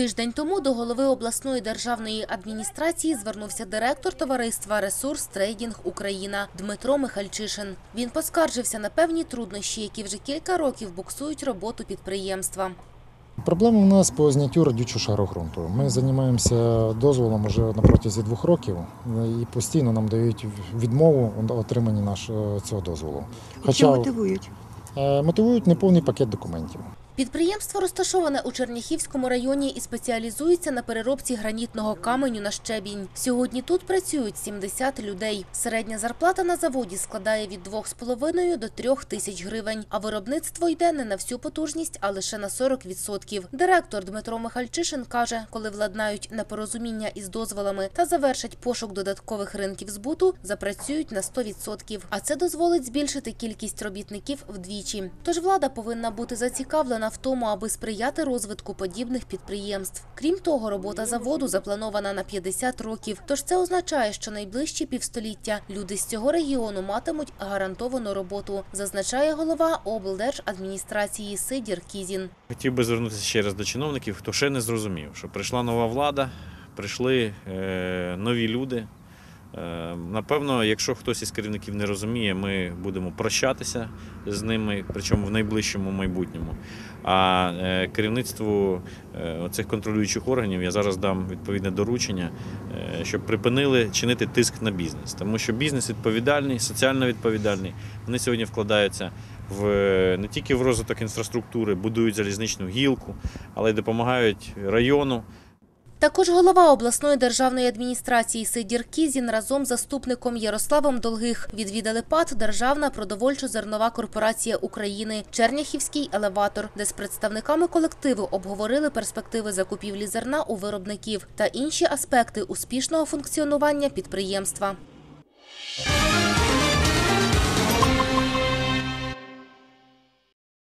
Тиждень тому до голови обласної державної адміністрації звернувся директор товариства Ресурс Трейдінг Україна Дмитро Михальчишин. Він поскаржився на певні труднощі, які вже кілька років буксують роботу підприємства. Проблема у нас по зняттю радючого шару ґрунту. Ми займаємося дозволом вже на протязі двох років і постійно нам дають відмову у отриманні нашого цього дозволу. Чим мотивують? е, мотивують неповний пакет документів. Підприємство розташоване у Черняхівському районі і спеціалізується на переробці гранітного каменю на щебінь. Сьогодні тут працюють 70 людей. Середня зарплата на заводі складає від 2,5 до 3 тисяч гривень, а виробництво йде не на всю потужність, а лише на 40%. Директор Дмитро Михальчишин каже, коли владнають непорозуміння із дозволами та завершать пошук додаткових ринків збуту, запрацюють на 100%. А це дозволить збільшити кількість робітників вдвічі. Тож влада повинна бути зацікавлена в тому, аби сприяти розвитку подібних підприємств. Крім того, робота заводу запланована на 50 років. Тож це означає, що найближчі півстоліття люди з цього регіону матимуть гарантовану роботу, зазначає голова облдержадміністрації Сидір Кізін. Хотів би звернутися ще раз до чиновників, хто ще не зрозумів, що прийшла нова влада, прийшли е, нові люди. Е, напевно, якщо хтось із керівників не розуміє, ми будемо прощатися з ними, причому в найближчому майбутньому. А е, керівництву е, цих контролюючих органів я зараз дам відповідне доручення, е, щоб припинили чинити тиск на бізнес. Тому що бізнес відповідальний, соціально відповідальний. Вони сьогодні вкладаються в не тільки в розвиток інфраструктури, будують залізничну гілку, але й допомагають району. Також голова обласної державної адміністрації Сидір Кізін разом з заступником Ярославом Долгих відвідали ПАТ Державна продовольчо-зернова корпорація України Черняхівський елеватор, де з представниками колективу обговорили перспективи закупівлі зерна у виробників та інші аспекти успішного функціонування підприємства.